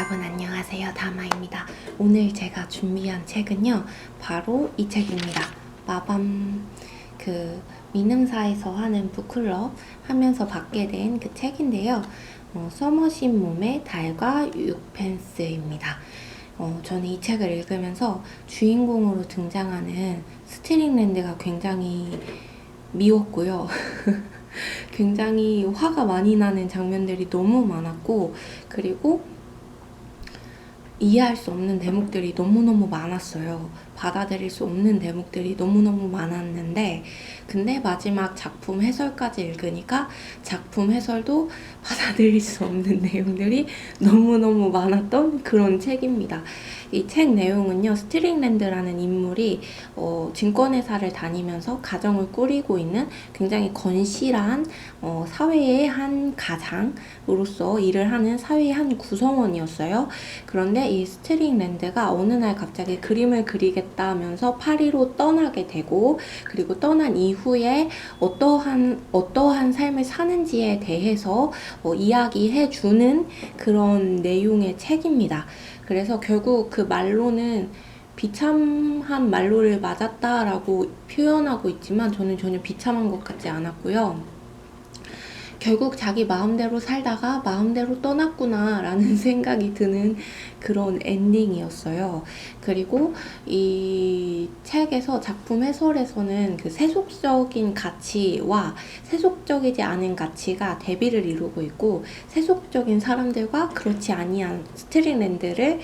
여러분 안녕하세요. 다마입니다. 오늘 제가 준비한 책은요. 바로 이 책입니다. 마밤 그 민음사에서 하는 북클럽 하면서 받게 된 그 책인데요. 어, 서머신 몸의 달과 육펜스입니다. 어, 저는 이 책을 읽으면서 주인공으로 등장하는 스트링랜드가 굉장히 미웠고요. 굉장히 화가 많이 나는 장면들이 너무 많았고 그리고 이해할 수 없는 대목들이 너무너무 많았어요. 받아들일 수 없는 대목들이 너무너무 많았는데, 근데 마지막 작품 해설까지 읽으니까 작품 해설도 받아들일 수 없는 내용들이 너무너무 많았던 그런 책입니다. 이 책 내용은요, 스트링랜드라는 인물이 어, 증권회사를 다니면서 가정을 꾸리고 있는 굉장히 건실한 어, 사회의 한 가장으로서 일을 하는 사회의 한 구성원이었어요. 그런데 이 스트링랜드가 어느 날 갑자기 그림을 그리겠다면서 파리로 떠나게 되고 그리고 떠난 이후에 어떠한 어떠한 삶을 사는지에 대해서 어, 이야기해 주는 그런 내용의 책입니다. 그래서 결국 그 말로는 비참한 말로를 맞았다라고 표현하고 있지만 저는 전혀 비참한 것 같지 않았고요. 결국 자기 마음대로 살다가 마음대로 떠났구나 라는 생각이 드는 그런 엔딩이었어요. 그리고 이 책에서 작품 해설에서는 그 세속적인 가치와 세속적이지 않은 가치가 대비를 이루고 있고 세속적인 사람들과 그렇지 아니한 스트링랜드를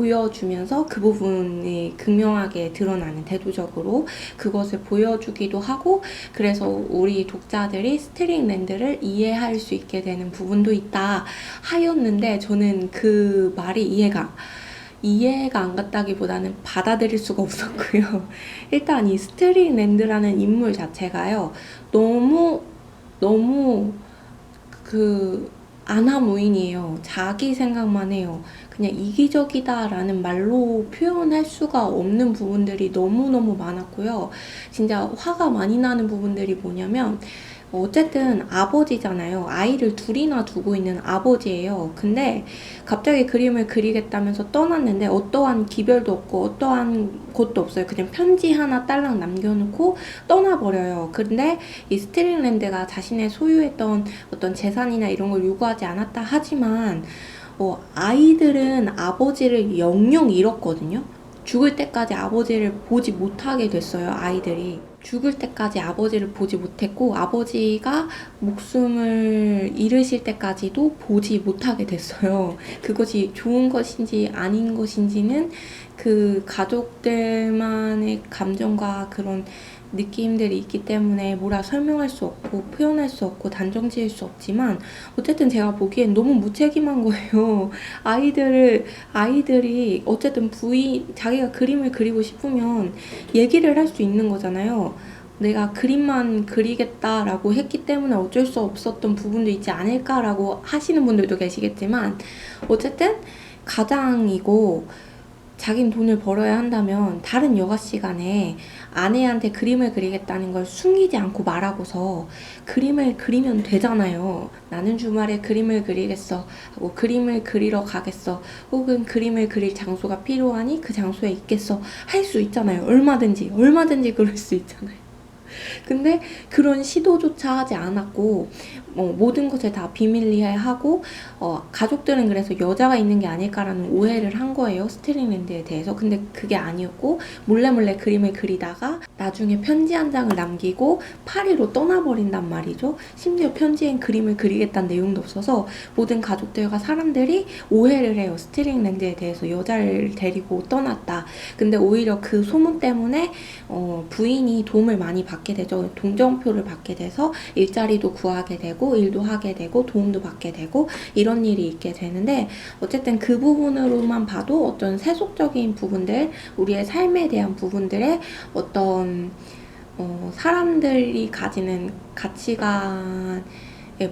보여주면서 그 부분이 극명하게 드러나는 대도적으로 그것을 보여주기도 하고 그래서 우리 독자들이 스트링랜드를 이해할 수 있게 되는 부분도 있다 하였는데 저는 그 말이 이해가 이해가 안 갔다기보다는 받아들일 수가 없었고요. 일단 이 스트링랜드라는 인물 자체가요. 너무 너무 그 아나무인이에요. 자기 생각만 해요. 그냥 이기적이다라는 말로 표현할 수가 없는 부분들이 너무너무 많았고요. 진짜 화가 많이 나는 부분들이 뭐냐면, 어쨌든 아버지잖아요. 아이를 둘이나 두고 있는 아버지예요. 근데 갑자기 그림을 그리겠다면서 떠났는데 어떠한 기별도 없고 어떠한 것도 없어요. 그냥 편지 하나 딸랑 남겨놓고 떠나버려요. 근데 이 스트링랜드가 자신의 소유했던 어떤 재산이나 이런 걸 요구하지 않았다 하지만 어, 아이들은 아버지를 영영 잃었거든요. 죽을 때까지 아버지를 보지 못하게 됐어요, 아이들이. 죽을 때까지 아버지를 보지 못했고, 아버지가 목숨을 잃으실 때까지도 보지 못하게 됐어요. 그것이 좋은 것인지 아닌 것인지는 그 가족들만의 감정과 그런 느낌들이 있기 때문에 뭐라 설명할 수 없고 표현할 수 없고 단정 지을 수 없지만 어쨌든 제가 보기엔 너무 무책임한 거예요. 아이들을 아이들이 어쨌든 부인 자기가 그림을 그리고 싶으면 얘기를 할 수 있는 거잖아요. 내가 그림만 그리겠다라고 했기 때문에 어쩔 수 없었던 부분도 있지 않을까라고 하시는 분들도 계시겠지만 어쨌든 가장이고 자긴 돈을 벌어야 한다면 다른 여가 시간에 아내한테 그림을 그리겠다는 걸 숨기지 않고 말하고서 그림을 그리면 되잖아요. 나는 주말에 그림을 그리겠어. 하고 그림을 그리러 가겠어. 혹은 그림을 그릴 장소가 필요하니 그 장소에 있겠어. 할 수 있잖아요. 얼마든지, 얼마든지 그럴 수 있잖아요. 근데 그런 시도조차 하지 않았고 어, 모든 것을 다 비밀리에 하고 어, 가족들은 그래서 여자가 있는 게 아닐까라는 오해를 한 거예요 스트링랜드에 대해서. 근데 그게 아니었고 몰래 몰래 그림을 그리다가 나중에 편지 한 장을 남기고 파리로 떠나버린단 말이죠. 심지어 편지엔 그림을 그리겠다는 내용도 없어서 모든 가족들과 사람들이 오해를 해요 스트링랜드에 대해서. 여자를 데리고 떠났다. 근데 오히려 그 소문 때문에 어, 부인이 도움을 많이 받게 되죠 동정표를 받게 돼서 일자리도 구하게 되고 일도 하게 되고 도움도 받게 되고 이런 일이 있게 되는데 어쨌든 그 부분으로만 봐도 어떤 세속적인 부분들 우리의 삶에 대한 부분들의 어떤 어, 사람들이 가지는 가치관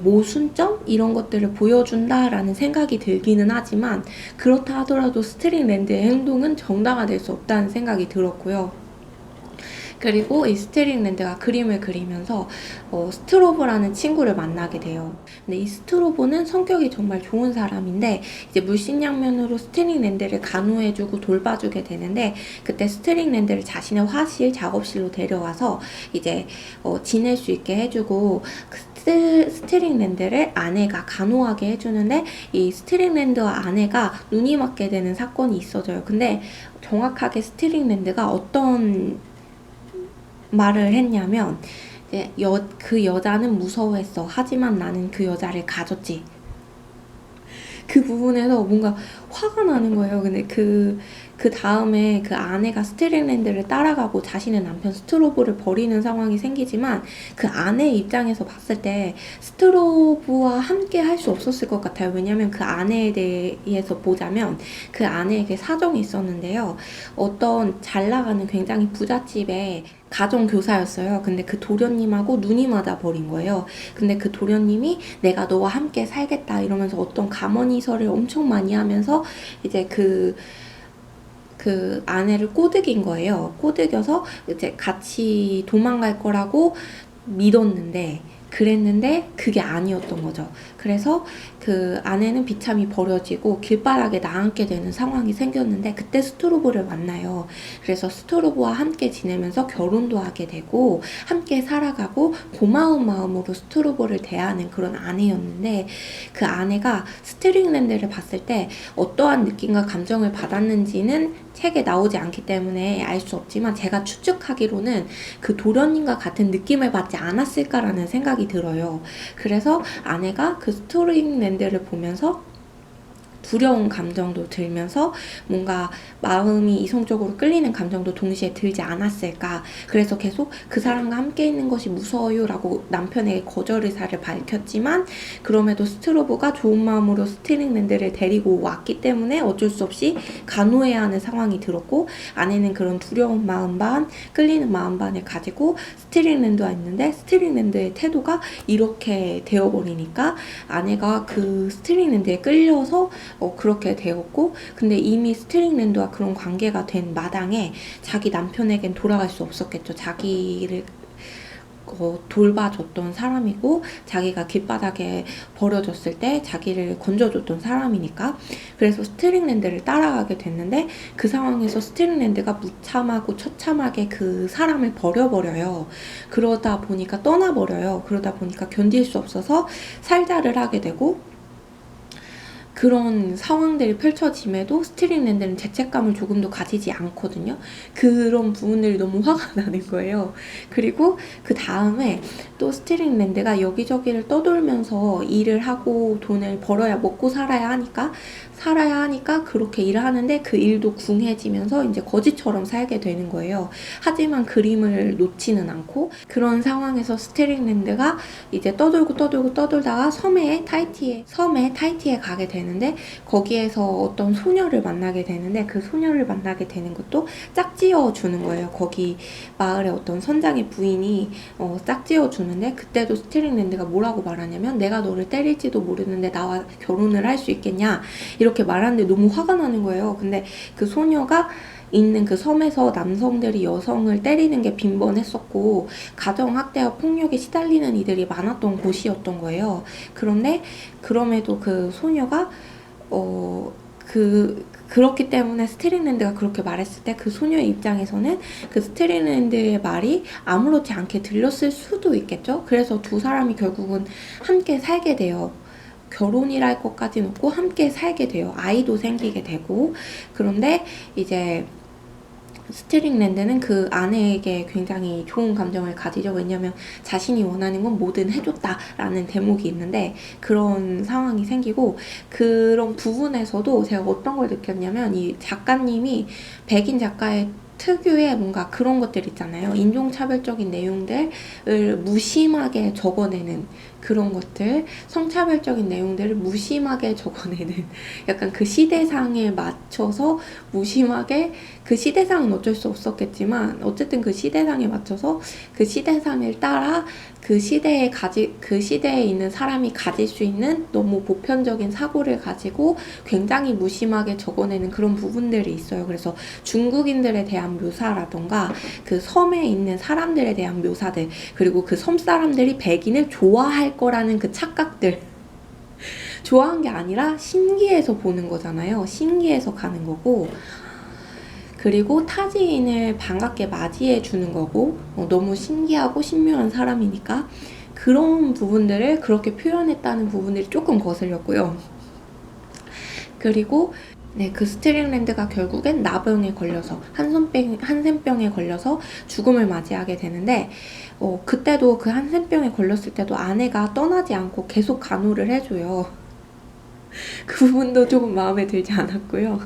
모순점 이런 것들을 보여준다라는 생각이 들기는 하지만 그렇다 하더라도 스트링랜드의 행동은 정당화될 수 없다는 생각이 들었고요. 그리고 이 스트링랜드가 그림을 그리면서 어, 스트로보라는 친구를 만나게 돼요. 근데 이 스트로보는 성격이 정말 좋은 사람인데 이제 물심양면으로 스트링랜드를 간호해주고 돌봐주게 되는데 그때 스트링랜드를 자신의 화실 작업실로 데려와서 이제 어, 지낼 수 있게 해주고 그 스트, 스트링랜드를 아내가 간호하게 해주는데 이 스트링랜드와 아내가 눈이 맞게 되는 사건이 있어져요. 근데 정확하게 스트링랜드가 어떤 말을 했냐면 여, 그 여자는 무서워했어. 하지만 나는 그 여자를 가졌지. 그 부분에서 뭔가 화가 나는 거예요. 근데 그, 그 다음에 그 아내가 스트링랜드를 따라가고 자신의 남편 스트로브를 버리는 상황이 생기지만 그 아내 입장에서 봤을 때 스트로브와 함께 할 수 없었을 것 같아요. 왜냐면 그 아내에 대해서 보자면 그 아내에게 사정이 있었는데요. 어떤 잘 나가는 굉장히 부잣집에 가정교사였어요. 근데 그 도련님하고 눈이 맞아 버린 거예요. 근데 그 도련님이 내가 너와 함께 살겠다 이러면서 어떤 가머니설을 엄청 많이 하면서 이제 그, 그 아내를 꼬드긴 거예요. 꼬드겨서 이제 같이 도망갈 거라고 믿었는데, 그랬는데 그게 아니었던 거죠. 그래서 그 아내는 비참히 버려지고 길바닥에 나앉게 되는 상황이 생겼는데 그때 스트로보를 만나요. 그래서 스트로보와 함께 지내면서 결혼도 하게 되고 함께 살아가고 고마운 마음으로 스트로보를 대하는 그런 아내였는데 그 아내가 스트링랜드를 봤을 때 어떠한 느낌과 감정을 받았는지는 책에 나오지 않기 때문에 알 수 없지만 제가 추측하기로는 그 도련님과 같은 느낌을 받지 않았을까라는 생각이 들어요. 그래서 아내가 그 스토링 랜드를 보면서 두려운 감정도 들면서 뭔가 마음이 이성적으로 끌리는 감정도 동시에 들지 않았을까. 그래서 계속 그 사람과 함께 있는 것이 무서워요라고 남편에게 거절 의사를 밝혔지만 그럼에도 스트로브가 좋은 마음으로 스티링랜드를 데리고 왔기 때문에 어쩔 수 없이 간호해야 하는 상황이 들었고 아내는 그런 두려운 마음 반, 끌리는 마음 반을 가지고 스티링랜드와 있는데 스티링랜드의 태도가 이렇게 되어버리니까 아내가 그 스티링랜드에 끌려서 어, 그렇게 되었고 근데 이미 스트링랜드와 그런 관계가 된 마당에 자기 남편에겐 돌아갈 수 없었겠죠. 자기를 어, 돌봐줬던 사람이고 자기가 길바닥에 버려졌을 때 자기를 건져줬던 사람이니까 그래서 스트링랜드를 따라가게 됐는데 그 상황에서 스트링랜드가 무참하고 처참하게 그 사람을 버려버려요. 그러다 보니까 떠나버려요. 그러다 보니까 견딜 수 없어서 살자를 하게 되고 그런 상황들이 펼쳐짐에도 스트링랜드는 죄책감을 조금도 가지지 않거든요. 그런 부분들이 너무 화가 나는 거예요. 그리고 그 다음에 또 스트링랜드가 여기저기를 떠돌면서 일을 하고 돈을 벌어야 먹고 살아야 하니까 살아야 하니까 그렇게 일을 하는데 그 일도 궁해지면서 이제 거지처럼 살게 되는 거예요. 하지만 그림을 놓지는 않고 그런 상황에서 스트링랜드가 이제 떠돌고 떠돌고 떠돌다가 섬에 타이티에 섬에 타이티에 가게 되는 데 거기에서 어떤 소녀를 만나게 되는데 그 소녀를 만나게 되는 것도 짝지어 주는 거예요. 거기 마을의 어떤 선장의 부인이 어, 짝지어 주는데 그때도 스트링랜드가 뭐라고 말하냐면 내가 너를 때릴지도 모르는데 나와 결혼을 할 수 있겠냐 이렇게 말하는데 너무 화가 나는 거예요. 근데 그 소녀가 있는 그 섬에서 남성들이 여성을 때리는 게 빈번했었고 가정학대와 폭력에 시달리는 이들이 많았던 곳이었던 거예요. 그런데 그럼에도 그 소녀가 어 그 그렇기 때문에 스트링랜드가 그렇게 말했을 때 그 소녀의 입장에서는 그 스트링랜드의 말이 아무렇지 않게 들렸을 수도 있겠죠. 그래서 두 사람이 결국은 함께 살게 돼요. 결혼이랄 것까지는 없고 함께 살게 돼요. 아이도 생기게 되고 그런데 이제 스트링랜드는 그 아내에게 굉장히 좋은 감정을 가지죠. 왜냐면 자신이 원하는 건 뭐든 해줬다라는 대목이 있는데 그런 상황이 생기고 그런 부분에서도 제가 어떤 걸 느꼈냐면 이 작가님이 백인 작가의 특유의 뭔가 그런 것들 있잖아요. 인종차별적인 내용들을 무심하게 적어내는 그런 것들, 성차별적인 내용들을 무심하게 적어내는 약간 그 시대상에 맞춰서 무심하게 그 시대상은 어쩔 수 없었겠지만 어쨌든 그 시대상에 맞춰서 그 시대상을 따라 그 시대에 가지 그 시대에 있는 사람이 가질 수 있는 너무 보편적인 사고를 가지고 굉장히 무심하게 적어내는 그런 부분들이 있어요. 그래서 중국인들에 대한 묘사라던가 그 섬에 있는 사람들에 대한 묘사들 그리고 그 섬 사람들이 백인을 좋아할 거라는 그 착각들 좋아한 게 아니라 신기해서 보는 거잖아요. 신기해서 가는 거고 그리고 타지인을 반갑게 맞이해 주는 거고 어, 너무 신기하고 신묘한 사람이니까 그런 부분들을 그렇게 표현했다는 부분들이 조금 거슬렸고요. 그리고 네, 그 스트링랜드가 결국엔 나병에 걸려서 한손병 한센병에 걸려서 죽음을 맞이하게 되는데 어, 그때도 그 한센병에 걸렸을 때도 아내가 떠나지 않고 계속 간호를 해줘요. 그 부분도 조금 마음에 들지 않았고요.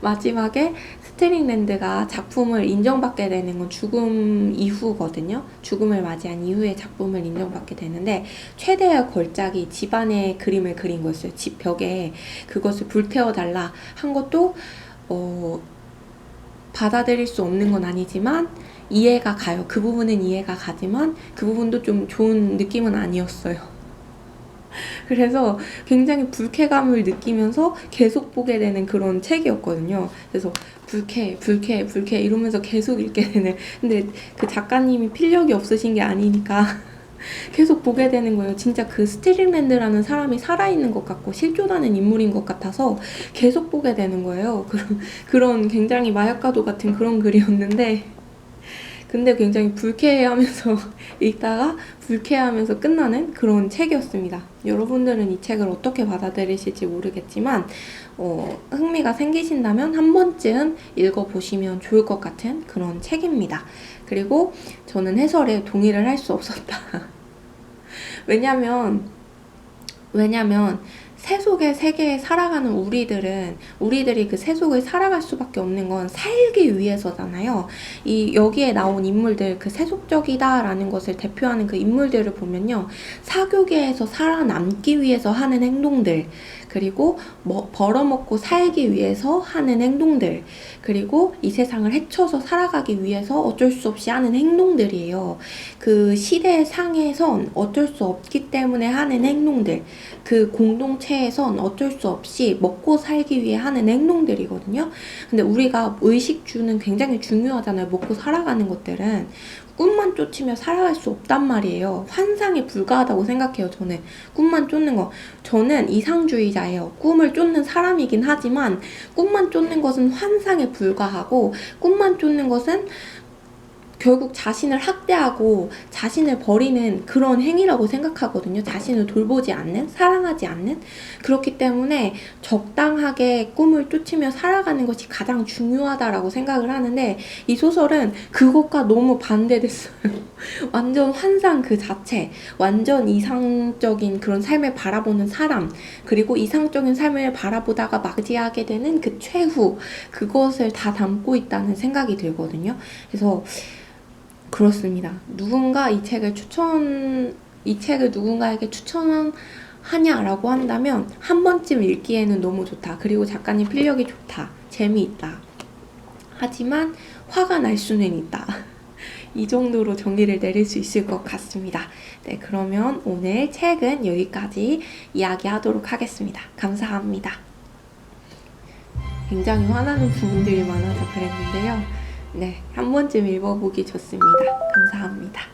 마지막에 스트링 랜드가 작품을 인정받게 되는 건 죽음 이후거든요. 죽음을 맞이한 이후에 작품을 인정받게 되는데 최대의 걸작이 집안의 그림을 그린 거였어요. 집 벽에 그것을 불태워 달라 한 것도 어, 받아들일 수 없는 건 아니지만 이해가 가요. 그 부분은 이해가 가지만 그 부분도 좀 좋은 느낌은 아니었어요. 그래서 굉장히 불쾌감을 느끼면서 계속 보게 되는 그런 책이었거든요. 그래서 불쾌, 불쾌, 불쾌 이러면서 계속 읽게 되는. 근데 그 작가님이 필력이 없으신 게 아니니까 계속 보게 되는 거예요. 진짜 그 스티링랜드라는 사람이 살아있는 것 같고 실존하는 인물인 것 같아서 계속 보게 되는 거예요. 그런, 그런 굉장히 마약가도 같은 그런 글이었는데 근데 굉장히 불쾌해하면서 읽다가 불쾌하면서 끝나는 그런 책이었습니다. 여러분들은 이 책을 어떻게 받아들이실지 모르겠지만 어, 흥미가 생기신다면 한 번쯤 읽어보시면 좋을 것 같은 그런 책입니다. 그리고 저는 해설에 동의를 할 수 없었다. 왜냐면 왜냐면 세속의 세계에 살아가는 우리들은 우리들이 그 세속을 살아갈 수밖에 없는 건 살기 위해서잖아요. 이 여기에 나온 인물들 그 세속적이다라는 것을 대표하는 그 인물들을 보면요. 사교계에서 살아남기 위해서 하는 행동들 그리고 뭐 벌어먹고 살기 위해서 하는 행동들, 그리고 이 세상을 헤쳐서 살아가기 위해서 어쩔 수 없이 하는 행동들이에요. 그 시대 상에선 어쩔 수 없기 때문에 하는 행동들, 그 공동체에선 어쩔 수 없이 먹고 살기 위해 하는 행동들이거든요. 근데 우리가 의식주는 굉장히 중요하잖아요. 먹고 살아가는 것들은. 꿈만 쫓으며 살아갈 수 없단 말이에요. 환상에 불과하다고 생각해요, 저는. 꿈만 쫓는 거. 저는 이상주의자예요. 꿈을 쫓는 사람이긴 하지만 꿈만 쫓는 것은 환상에 불과하고 꿈만 쫓는 것은 결국 자신을 학대하고 자신을 버리는 그런 행위라고 생각하거든요. 자신을 돌보지 않는, 사랑하지 않는. 그렇기 때문에 적당하게 꿈을 쫓으며 살아가는 것이 가장 중요하다라고 생각을 하는데 이 소설은 그것과 너무 반대됐어요. 완전 환상 그 자체, 완전 이상적인 그런 삶을 바라보는 사람, 그리고 이상적인 삶을 바라보다가 맞이하게 되는 그 최후, 그것을 다 담고 있다는 생각이 들거든요. 그래서 그렇습니다. 누군가 이 책을 추천, 이 책을 누군가에게 추천하냐라고 한다면 한 번쯤 읽기에는 너무 좋다. 그리고 작가님 필력이 좋다. 재미있다. 하지만 화가 날 수는 있다. 이 정도로 정리를 내릴 수 있을 것 같습니다. 네, 그러면 오늘 책은 여기까지 이야기하도록 하겠습니다. 감사합니다. 굉장히 화나는 부분들이 많아서 그랬는데요. 네, 한 번쯤 읽어보기 좋습니다. 감사합니다.